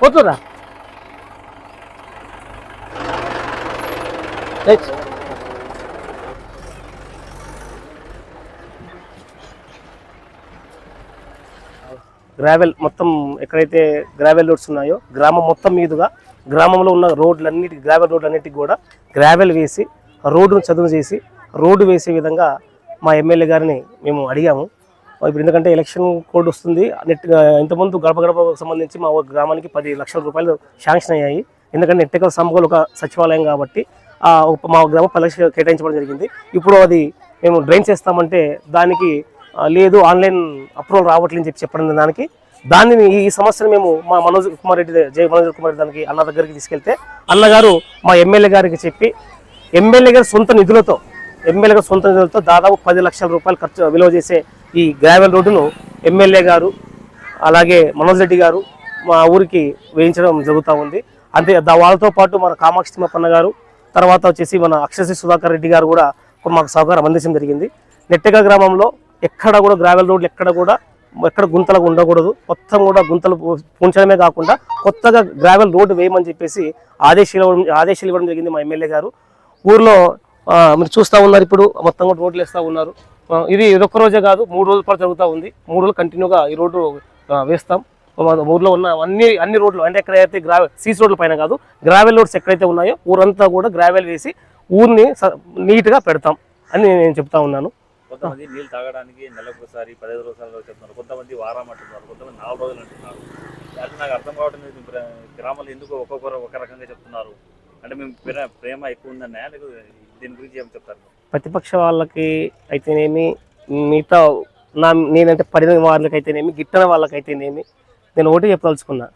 పోతురా. Gravel మొత్తం ఎక్కడైతే gravel roads ఉన్నాయో గ్రామం మొత్తం మీదుగా గ్రామంలో ఉన్న రోడ్లన్నిటి గ్రావెల్ రోడ్లన్నిటికి కూడా గ్రావెల్ వేసి రోడ్డును చదువు చేసి రోడ్డు వేసే విధంగా మా ఎమ్మెల్యే గారిని మేము అడిగాము. ఇప్పుడు ఎందుకంటే ఎలక్షన్ కోడ్ వస్తుంది. నెట్ ఇంతకుముందు గడప గడపకు సంబంధించి మా గ్రామానికి పది లక్షల రూపాయలు శాంక్షన్ అయ్యాయి. ఎందుకంటే నెట్టెకల్ సంబోలు ఒక సచివాలయం కాబట్టి మా గ్రామం పది లక్షలు కేటాయించడం జరిగింది. ఇప్పుడు అది మేము డ్రైన్ చేస్తామంటే దానికి లేదు ఆన్లైన్ అప్రూవల్ రావట్లేదని చెప్పి చెప్పడం దానికి. దానిని ఈ ఈ సమస్యను మేము మా మనోజ్ కుమార్ రెడ్డి జయ మనోజ్ కుమార్ రెడ్డి దానికి అన్న దగ్గరికి తీసుకెళ్తే అన్నగారు మా ఎమ్మెల్యే గారికి చెప్పి ఎమ్మెల్యే గారి సొంత నిధులతో ఎమ్మెల్యే గారి సొంత నిధులతో దాదాపు పది లక్షల రూపాయలు ఖర్చు విలువ చేసే ఈ గ్రావెల్ రోడ్డును ఎమ్మెల్యే గారు అలాగే మనోజ్ రెడ్డి గారు మా ఊరికి వేయించడం జరుగుతూ ఉంది. అంతే దా- వాళ్ళతో పాటు మన కామాక్షి తిమ్మప్పన్న గారు తర్వాత వచ్చేసి మన అక్షశ్రీ సుధాకర్ రెడ్డి గారు కూడా మాకు సహకారం అందించడం జరిగింది. నెట్టెగ గ్రామంలో ఎక్కడ కూడా గ్రావెల్ రోడ్లు ఎక్కడ కూడా ఎక్కడ గుంతలకు ఉండకూడదు. మొత్తం కూడా గుంతలు పూంచడమే కాకుండా కొత్తగా గ్రావెల్ రోడ్డు వేయమని చెప్పేసి ఆదేశాలు ఇవ్వడం ఆదేశాలు ఇవ్వడం జరిగింది మా ఎమ్మెల్యే గారు. ఊర్లో మీరు చూస్తూ ఉన్నారు ఇప్పుడు మొత్తం కూడా రోడ్లు వేస్తూ ఉన్నారు. ఇది ఇదొక్క రోజే కాదు మూడు రోజుల పాటు జరుగుతూ ఉంది. మూడు రోజులు కంటిన్యూగా ఈ రోడ్డు వేస్తాం. ఊర్లో ఉన్న అన్ని అన్ని రోడ్లు అంటే ఎక్కడైతే గ్రావెల్ సీస్ రోడ్ల పైన కాదు గ్రావెల్ రోడ్స్ ఎక్కడైతే ఉన్నాయో ఊరంతా కూడా గ్రావెల్ వేసి ఊరిని స- నీట్గా పెడతాం అని నేను చెప్తా ఉన్నాను. కొంతమంది నీళ్ళు తాగడానికి నెలకు ఒకసారి పదిహేను రోజులు చెప్తున్నారు. కొంతమంది వారం అంటున్నారు కొంతమంది నాలుగు రోజులు అంటున్నారు. అది నాకు అర్థం కావడం లేదు ఎందుకు ఒక్కొక్కరు ఒక రకంగా చెప్తున్నారు? అంటే మేము ప్రేమ ఎక్కువ ఉందన్నా లేకపోతే దీని గురించి ఏం చెప్తారు? ప్రతిపక్ష వాళ్ళకి అయితేనేమి మిగతా నా నేనంటే పడిన వాళ్ళకి అయితేనేమి గిట్టన వాళ్ళకైతేనేమి నేను ఒకటి చెప్పదలుచుకున్నా.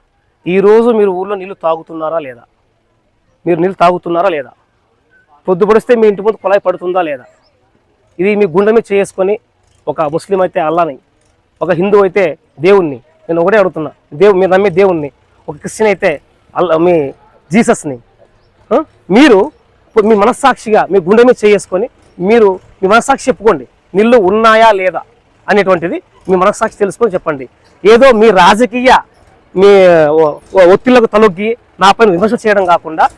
ఈరోజు మీరు ఊర్లో నీళ్ళు తాగుతున్నారా లేదా? మీరు నీళ్ళు తాగుతున్నారా లేదా? పొద్దుపడిస్తే మీ ఇంటి ముందు కుళాయి పడుతుందా లేదా? ఇది మీ గుండె మీద చేసుకొని ఒక ముస్లిం అయితే అల్లాని ఒక హిందూ అయితే దేవుణ్ణి నేను ఒకటే అడుగుతున్నా. దేవు మీరు నమ్మే దేవుణ్ణి ఒక క్రిస్టియన్ అయితే అల్లా మీ జీసస్ని మీరు మీ మనస్సాక్షిగా మీ గుండె మీద చేసుకొని మీరు మీ మనస్సాక్షి చెప్పుకోండి. నీళ్ళు ఉన్నాయా లేదా అనేటువంటిది మీ మనస్సాక్షి తెలుసుకొని చెప్పండి. ఏదో మీ రాజకీయ మీ ఒ- ఒత్తిళ్ళకు తలొగ్గి నా పైన విమర్శ చేయడం కాకుండా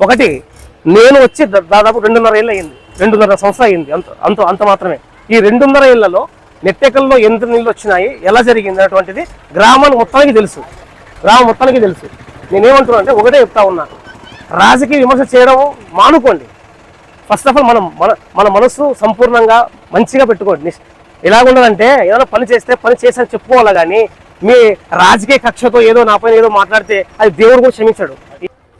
ఒకటి నేను వచ్చి దాదాపు రెండున్నర ఏళ్ళు అయింది. రెండున్నర సంవత్సరం అయింది. అంత అంత అంత మాత్రమే. ఈ రెండున్నర ఏళ్ళలో నెట్టెకల్లో ఎంత నీళ్ళు వచ్చినాయి ఎలా జరిగింది అనేటువంటిది గ్రామానికి మొత్తానికి తెలుసు. గ్రామం మొత్తానికి తెలుసు. నేనేమంటున్నా అంటే ఒకటే చెప్తా ఉన్నాను రాజకీయ విమర్శ చేయడం మానుకోండి. ఫస్ట్ ఆఫ్ ఆల్ మనం మన మన మనసు సంపూర్ణంగా మంచిగా పెట్టుకోండి. నిష్- ఎలాగుండాలంటే ఏదైనా పని చేస్తే పని చేసని చెప్పుకోవాలి కానీ మీ రాజకీయ కక్షతో ఏదో నా పైన ఏదో మాట్లాడితే అది దేవుడు కూడా క్షమించాడు.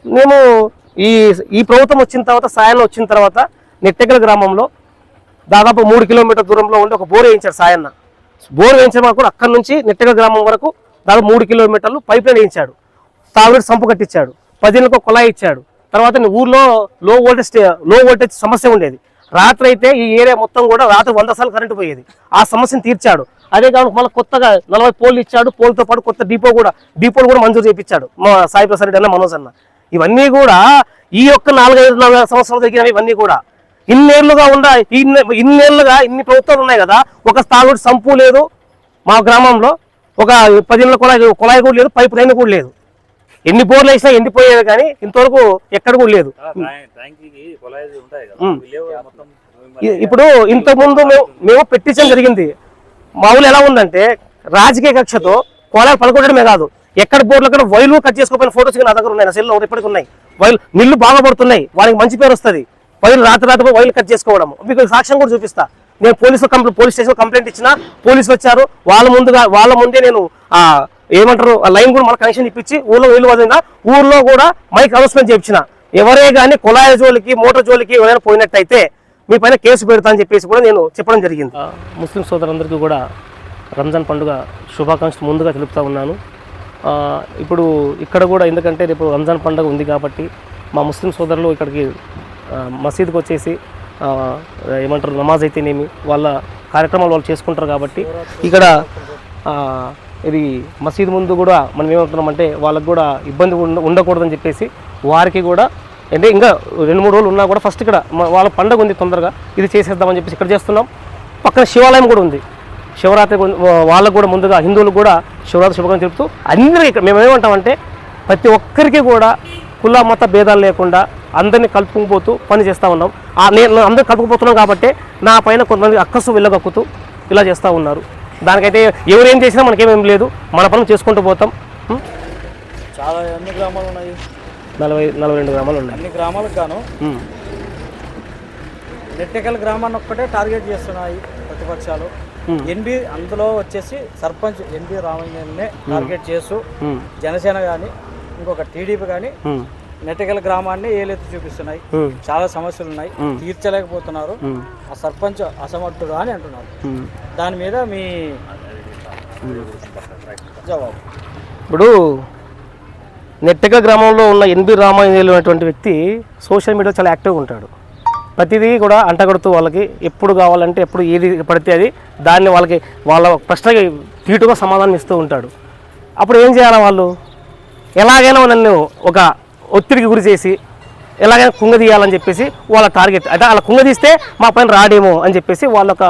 మేము ఈ ఈ ప్రభుత్వం వచ్చిన తర్వాత సాయన్న వచ్చిన తర్వాత నెట్టెగల గ్రామంలో దాదాపు మూడు కిలోమీటర్ దూరంలో ఉండి ఒక బోర్ వేయించాడు సాయన్న. బోర్ వేయించడం కూడా అక్కడి నుంచి నెట్టెగల గ్రామం వరకు దాదాపు మూడు కిలోమీటర్లు పైప్ లైన్ వేయించాడు. తాగునీటి సంపు కట్టించాడు. పదిలకు ఒక కుళాయి ఇచ్చాడు. తర్వాత ఊర్లో లో వోల్టేజ్లో వోల్టేజ్ సమస్య ఉండేది. రాత్రి అయితే ఈ ఏరియా మొత్తం కూడా రాత్రి వంద సార్లు కరెంటు పోయేది. ఆ సమస్యను తీర్చాడు. అదే కాకుండా మళ్ళీ కొత్తగా నలభై పోల్లు ఇచ్చాడు. పోల్తో పాటు కొత్త డిపో కూడా డిపోలు కూడా మంజూరు చేయించాడు మా సాయి ప్రసాద్ రెడ్డి అన్న మనోజ్ అన్న. ఇవన్నీ కూడా ఈ యొక్క నాలుగైదు నాలుగు సంవత్సరాలు జరిగినవి ఇవన్నీ కూడా. ఇన్నేళ్ళుగా ఉండ ఇన్ని ఇన్నేళ్ళుగా ఇన్ని ప్రభుత్వాలు ఉన్నాయి కదా ఒక స్థాయి సంపు లేదు మా గ్రామంలో. ఒక పదిహేను కుళాయి కుళాయి కూడా లేదు పైపు లైన్ కూడా లేదు. ఎన్ని బోర్లు వేసినా ఎండిపోయేది కానీ ఇంతవరకు ఎక్కడ కూడా లేదు. ఇప్పుడు ఇంతకుముందు మేము మేము పెట్టించడం జరిగింది. మా ఊళ్ళో ఎలా ఉందంటే రాజకీయ కక్షతో కోలాలు పలుకొట్టడమే కాదు ఎక్కడ బోర్లు అక్కడ వైర్లు కట్ చేసుకోపోయిన ఫోటోస్ నా దగ్గర ఉన్నాయి నా సెల్లో ఇప్పటికి ఉన్నాయి. వైర్లు నిల్లు బాగా పడుతున్నాయి వాళ్ళకి మంచి పేరు వస్తుంది. వైర్లు రాత్రి రాత్రి వైర్లు కట్ చేసుకోవడం మీకు సాక్ష్యం కూడా చూపిస్తా. నేను police complaint police station complaint ఇచ్చిన పోలీసులు వచ్చారు. వాళ్ళ ముందుగా వాళ్ళ ముందే నేను ఆ ఏమంటారు? ఆ లైన్ కూడా మళ్ళీ కనెక్షన్ ఇప్పించి ఊళ్ళో వీళ్ళు వదిలిన ఊర్లో కూడా మైక్ అనౌన్స్మెంట్ చేయించిన. ఎవరే కానీ కుళాయి జోలికి మోటార్ జోలికి ఎవరైనా పోయినట్టయితే మీ పైన కేసు పెడతా అని చెప్పేసి కూడా నేను చెప్పడం జరిగింది. ముస్లిం సోదరులందరికీ కూడా రంజాన్ పండుగ శుభాకాంక్షలు ముందుగా తెలుపుతా ఉన్నాను. ఇప్పుడు ఇక్కడ కూడా ఎందుకంటే రేపు రంజాన్ పండుగ ఉంది కాబట్టి మా ముస్లిం సోదరులు ఇక్కడికి మసీద్కి వచ్చేసి ఏమంటారు నమాజ్ అయితేనేమి వాళ్ళ కార్యక్రమాలు వాళ్ళు చేసుకుంటారు కాబట్టి ఇక్కడ ఇది మసీదు ముందు కూడా మనం ఏమంటున్నామంటే వాళ్ళకు కూడా ఇబ్బంది ఉండ ఉండకూడదని చెప్పేసి వారికి కూడా అంటే ఇంకా రెండు మూడు రోజులు ఉన్నా కూడా ఫస్ట్ ఇక్కడ వాళ్ళ పండగ ఉంది తొందరగా ఇది చేసేద్దామని చెప్పేసి ఇక్కడ చేస్తున్నాం. పక్కన శివాలయం కూడా ఉంది. శివరాత్రి వాళ్ళకు కూడా ముందుగా హిందువులకు కూడా శివరాత్రి శుభకాం చెప్తూ అందరికీ ఇక్కడ మేము ఏమంటామంటే ప్రతి ఒక్కరికి కూడా కుల మత భేదాలు లేకుండా అందరినీ కలుపుకుపోతూ పని చేస్తూ ఉన్నాం. ఆ నేను అందరూ కలుపుకుపోతున్నాం కాబట్టి నా పైన కొంతమంది అక్కసు వెళ్ళగక్కుతూ ఇలా చేస్తూ ఉన్నారు. దానికైతే ఎవరేం చేసినా మనకేమేం లేదు మన పనులు చేసుకుంటూ పోతాం? చాలా ఎన్ని గ్రామాలు ఉన్నాయి నలభై నలభై రెండు గ్రామాలు ఉన్నాయి అన్ని గ్రామాలకు గాను. నెట్టెకల్ గ్రామాన్ని ఒక్కటే టార్గెట్ చేస్తున్నాయి ప్రతిపక్షాలు. ఎన్బి అందులో వచ్చేసి సర్పంచ్ ఎన్బి రామయ్యనే టార్గెట్ చేస్తూ. జనసేన కానీ ఇంకొక టీడీపీ కానీ ఉం. నెట్టెకల్ గ్రామాన్ని ఏలెత్తి చూపిస్తున్నాయి. చాలా సమస్యలు ఉన్నాయి. తీర్చలేకపోతున్నారు. ఆ సర్పంచ్ అసమర్థుడు అని అంటున్నారు. దాని మీద మీ జవాబు ఇప్పుడు నెట్టెక గ్రామంలో ఉన్న ఎన్బి రామాంజనేయులు అనేటువంటి వ్యక్తి సోషల్ మీడియా చాలా యాక్టివ్గా ఉంటాడు ప్రతిదీ కూడా అంటగడుతూ వాళ్ళకి ఎప్పుడు కావాలంటే ఎప్పుడు ఏది పడితే అది దాన్ని వాళ్ళకి వాళ్ళ ప్రశ్నకి తీటుగా సమాధానం ఇస్తూ ఉంటాడు అప్పుడు ఏం చేయాలి వాళ్ళు ఎలాగైనా నన్ను ఒక ఒత్తిడికి గురి చేసి ఎలాగైనా కుంగదీయాలని చెప్పేసి వాళ్ళ టార్గెట్. అంటే అలా కుంగదీస్తే మా పైన రాడేమో అని చెప్పేసి వాళ్ళ ఒక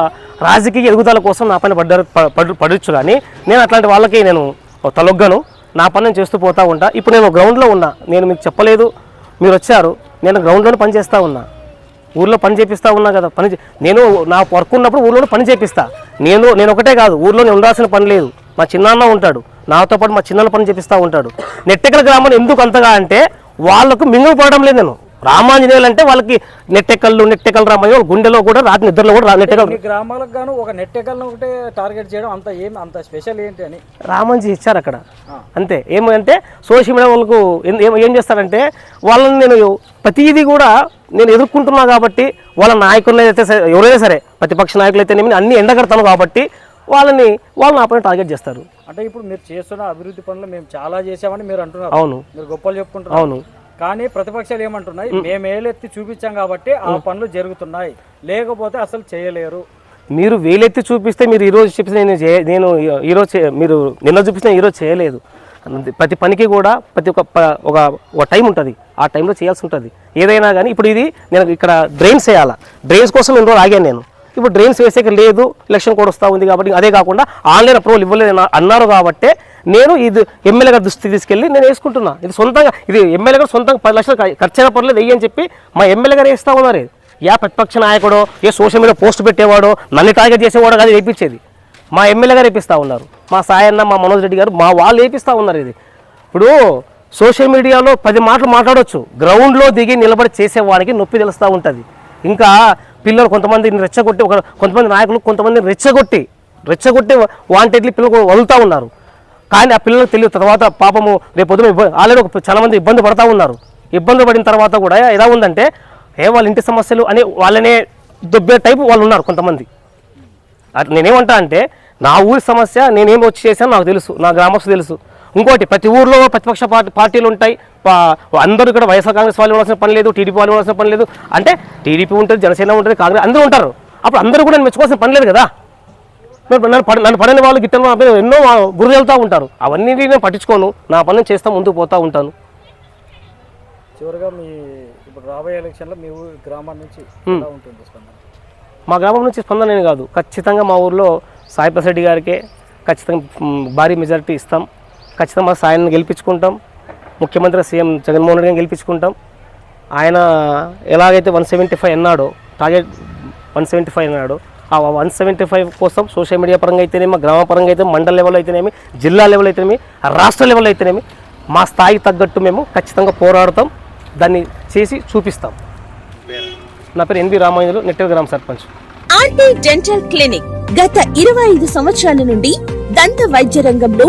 రాజకీయ ఎదుగుదల కోసం నా పైన పడ్డారు పడొచ్చు కానీ నేను అట్లాంటి వాళ్ళకి నేను తలొగ్గను. నా పని నేను చేస్తూ పోతూ ఉంటా. ఇప్పుడు నేను గ్రౌండ్లో ఉన్నా. నేను మీకు చెప్పలేదు. మీరు వచ్చారు. నేను గ్రౌండ్లోనే పని చేస్తూ ఉన్నా. ఊర్లో పని చేపిస్తూ ఉన్నా కదా. పని చే- నేను నా వర్క్ ఉన్నప్పుడు ఊర్లో పని చేపిస్తా. నేను నేను ఒకటే కాదు. ఊర్లో నేను ఉండాల్సిన పని లేదు. మా చిన్నాన్న ఉంటాడు. నాతో పాటు మా చిన్నాన్న పని చేపిస్తూ ఉంటాడు. నెట్టెకల గ్రామం ఎందుకు అంతగా అంటే వాళ్ళకు మింగిపోవడం లేదు నేను. రామాంజనేయులు అంటే వాళ్ళకి నెట్టెకల్లు నెట్టెకల్ వాళ్ళ గుండెలో కూడా రాత్రి నిద్రలో కూడా నెట్టెకల్ గ్రామాలకు గాను ఒక నెట్టెకల్ని ఒకటే టార్గెట్ చేయడం అంత ఏం అంత స్పెషల్ ఏంటి అని? రామాంజీ ఇచ్చారు అక్కడ. అంతే. ఏమంటే సోషల్ మీడియా వాళ్ళకు ఏం- చేస్తారంటే వాళ్ళని నేను ప్రతిదీ కూడా నేను ఎదుర్కొంటున్నా కాబట్టి వాళ్ళ నాయకులు అయితే ఎవరైనా సరే ప్రతిపక్ష నాయకులు అయితే నేను అన్ని ఎండగడతాను కాబట్టి వాళ్ళని వాళ్ళు నా పైన టార్గెట్ చేస్తారు. అంటే ఇప్పుడు మీరు చేస్తున్న అభివృద్ధి పనులు మేము చాలా చేసామని మీరు అంటున్నారు. అవును. మీరు గొప్పలు చెప్పుకుంటున్నారు. అవును. కానీ ప్రతిపక్షాలు ఏమంటున్నాయి? మేము ఏలెత్తి చూపించాం కాబట్టి ఆ పనులు జరుగుతున్నాయి. లేకపోతే అసలు చేయలేరు. మీరు వేలెత్తి చూపిస్తే మీరు ఈరోజు చెప్పిన నేను నేను ఈరోజు మీరు నిన్న చూపించిన ఈరోజు చేయలేదు. ప్రతి పనికి కూడా ప్రతి ఒక్క ఒక ఒక టైం ఉంటుంది. ఆ టైంలో చేయాల్సి ఉంటుంది. ఏదైనా కానీ ఇప్పుడు ఇది నేను ఇక్కడ డ్రైన్స్ వేయాలా? డ్రైన్స్ కోసం ఎన్ని రోజులు ఆగాను నేను. ఇప్పుడు డ్రైన్స్ వేసేకి లేదు ఎలక్షన్ కూడా వస్తూ ఉంది కాబట్టి అదే కాకుండా ఆన్లైన్ అప్రూవల్ ఇవ్వలేదు అన్నారు కాబట్టి నేను ఇది ఎమ్మెల్యే గారి దృష్టికి తీసుకెళ్ళి నేను వేసుకుంటున్నా. ఇది సొంతంగా ఇది ఎమ్మెల్యే గారు సొంతంగా పది లక్షలు ఖ- ఖర్చు అయినా పర్లేదు వెయ్యి అని చెప్పి మా ఎమ్మెల్యే గారు వేస్తూ ఉన్నారు. ఇది. యా ప్రతిపక్ష నాయకుడో ఏ సోషల్ మీడియా పోస్ట్ పెట్టేవాడో నన్ను టార్గెట్ చేసేవాడో కాదు వేయించేది మా ఎమ్మెల్యే గారు వేపిస్తూ ఉన్నారు. మా సాయన్న మా మనోజ్ రెడ్డి గారు మా వాళ్ళు వేపిస్తూ ఉన్నారు ఇది. ఇప్పుడు సోషల్ మీడియాలో పది మాటలు మాట్లాడవచ్చు గ్రౌండ్లో దిగి నిలబడి చేసేవాడికి నొప్పి తెలుస్తూ ఉంటుంది. ఇంకా పిల్లలు కొంతమందిని రెచ్చగొట్టి ఒక కొంతమంది నాయకులు కొంతమందిని రెచ్చగొట్టి రెచ్చగొట్టి వాంటెడ్లీ పిల్లలు వదులుతూ ఉన్నారు. కానీ ఆ పిల్లలకు తెలియదు. తర్వాత పాపము రేపు పొద్దున ఆల్రెడీ ఒక చాలా మంది ఇబ్బంది పడతా ఉన్నారు. ఇబ్బంది పడిన తర్వాత కూడా ఎలా ఉందంటే ఏ వాళ్ళ ఇంటి సమస్యలు అని వాళ్ళనే దొబ్బే టైపు వాళ్ళు ఉన్నారు కొంతమంది. అట్ నేనేమంటా అంటే నా ఊరి సమస్య నేనేం వచ్చి చేశాను నాకు తెలుసు. నా గ్రామస్తు తెలుసు. ఇంకోటి ప్రతి ఊర్లో ప్రతిపక్ష పార్టీ పార్టీలు ఉంటాయి. అందరూ ఇక్కడ వైఎస్ఆర్ కాంగ్రెస్ వాళ్ళు ఇవ్వాల్సిన పని లేదు టీడీపీ వాళ్ళు ఇవ్వాల్సిన పని లేదు. అంటే టీడీపీ ఉంటుంది జనసేన ఉంటుంది కాంగ్రెస్ అందరూ ఉంటారు. అప్పుడు అందరూ కూడా నేను మెచ్చుకోవాల్సిన పని లేదు కదా. నన్ను పడ నన్ను పడని వాళ్ళు గిట్టని ఎన్నో గురి వెళ్తూ ఉంటారు. అవన్నీ నేను పట్టించుకోను. నా పని చేస్తా ముందుకు పోతూ ఉంటాను. చివరిగా మీ ఇప్పుడు రాబోయే ఎలక్షన్లో మీ ఊరి గ్రామం నుంచి ఎలా ఉంటుంది స్పందన? మా గ్రామం నుంచి స్పందన కాదు. ఖచ్చితంగా మా ఊర్లో సాయి ప్రసాద్ రెడ్డి గారికే ఖచ్చితంగా భారీ మెజారిటీ ఇస్తాం. ఖచ్చితంగా సాయన్ని గెలిపించుకుంటాం. ముఖ్యమంత్రి సీఎం జగన్మోహన్ రెడ్డిని గెలిపించుకుంటాం. ఆయన ఎలాగైతే వన్ సెవెంటీ ఫైవ్ అన్నాడో టార్గెట్ వన్ సెవెంటీ ఫైవ్ అన్నాడో ఆ వన్ సెవెంటీ ఫైవ్ కోసం సోషల్ మీడియా పరంగా అయితేనేమి గ్రామ పరంగా అయితే మండల లెవెల్ అయితేనేమి జిల్లా లెవెల్ అయితేనేమి రాష్ట్ర లెవెల్ అయితేనేమి మా స్థాయికి తగ్గట్టు మేము ఖచ్చితంగా పోరాడతాం. దాన్ని చేసి చూపిస్తాం. నా పేరు ఎన్బి రామాయణులు నెట్టెల గ్రామ సర్పంచ్. ఆర్టీ డెంటల్ క్లినిక్ గత ఇరవై ఐదు సంవత్సరాల నుండి దంత వైద్య రంగంలో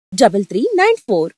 double three nine four